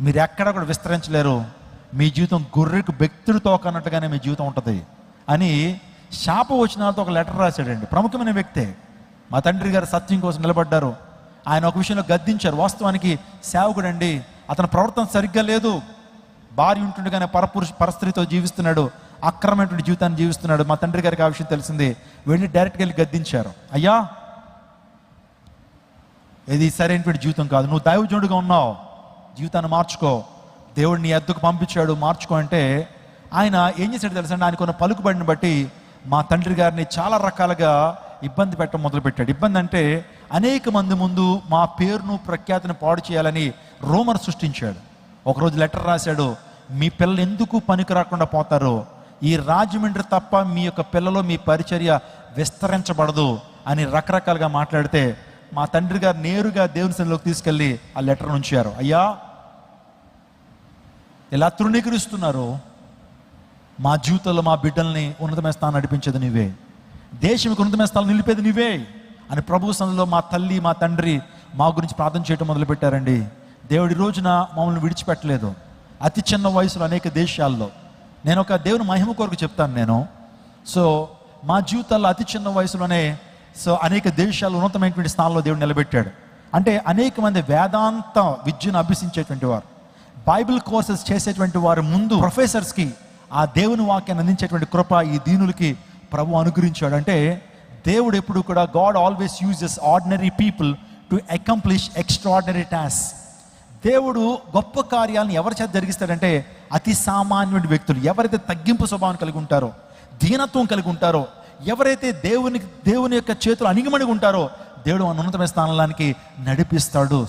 మీరు ఎక్కడ కూడా విస్తరించలేరు. మీ జీవితం గొర్రెకు వ్యక్తుడు తోకన్నట్టుగానే మీ జీవితం ఉంటుంది. అని శాప వచనాలతో ఒక లెటర్ రాశాడండి. ప్రముఖమైన వ్యక్తే. మా తండ్రి గారు సత్యం కోసం నిలబడ్డారు. ఆయన ఒక విషయంలో గద్దించారు. వాస్తవానికి సేవకుడండి. అతని ప్రవర్తన సరిగ్గా లేదు. భార్య ఉంటుండగానే పరపురుష పరస్త్రీతో జీవిస్తున్నాడు. అక్రమైనటువంటి జీవితాన్ని జీవిస్తున్నాడు. మా తండ్రి గారికి ఆ విషయం తెలిసింది. వెళ్ళి డైరెక్ట్గా వెళ్ళి గద్దించారు. అయ్యా! ఇది సరైనటువంటి జీవితం కాదు. నువ్వు దైవజనుడిగా ఉన్నావు. జీవితాన్ని మార్చుకో. దేవుడు నీ ఎద్దుకు పంపించాడు మార్చుకో అంటే ఆయన ఏం చేశాడు తెలుసండి ఆయనకున్న పలుకుబడిని బట్టి మా తండ్రి గారిని చాలా రకాలుగా ఇబ్బంది పెట్టడం మొదలుపెట్టాడు. ఇబ్బంది అంటే అనేక మంది ముందు మా పేరును ప్రఖ్యాతిని పాడు చేయాలని రోమర్ సృష్టించాడు. ఒకరోజు లెటర్ రాశాడు మీ పిల్లలు ఎందుకు పనికి రాకుండా పోతారు? ఈ రాజమండ్రి తప్ప మీ యొక్క పిల్లలు మీ పరిచర్య విస్తరించబడదు అని రకరకాలుగా మాట్లాడితే మా తండ్రి గారు నేరుగా దేవుని సన్నిలోకి తీసుకెళ్ళి ఆ లెటర్ ఉంచారు అయ్యా ఎలా తృణీకరిస్తున్నారో మా జీవితంలో మా బిడ్డల్ని ఉన్నతమైన స్థానం నడిపించేది నీవే. దేశంకి ఉన్నతమైన స్థానం నిలిపేది నీవే. అని ప్రభు సన్నిలో మా తల్లి మా తండ్రి మా గురించి ప్రార్థన చేయడం మొదలుపెట్టారండి. దేవుడి రోజున మమ్మల్ని విడిచిపెట్టలేదు. అతి చిన్న వయసులో అనేక దేశాల్లో. నేను ఒక దేవుని మహిమ కొరకు చెప్తాను నేను. సో మా జీవితాల్లో అతి చిన్న వయసులోనే సో అనేక దేశాలు ఉన్నతమైనటువంటి స్థానంలో దేవుడు నిలబెట్టాడు. అంటే అనేక మంది వేదాంత విద్యను అభ్యసించేటువంటి వారు. బైబిల్ కోర్సెస్ చేసేటువంటి వారు ముందు ప్రొఫెసర్స్కి ఆ దేవుని వాక్యాన్ని అందించేటువంటి కృప ఈ దీనులకి ప్రభు అనుగ్రహించాడు అంటే దేవుడు ఎప్పుడు కూడా God always uses ordinary people to accomplish extraordinary task దేవుడు గొప్ప కార్యాలను ఎవరి చేత జరిగిస్తాడంటే అతి సామాన్యుడి వ్యక్తులు. ఎవరైతే తగ్గింపు స్వభావం కలిగి ఉంటారో దీనత్వం కలిగి ఉంటారో ఎవరైతే దేవుని దేవుని యొక్క చేతులు అణిగిమణిగి ఉంటారో దేవుడు ఉన్నతమైన స్థానానికి నడిపిస్తాడు.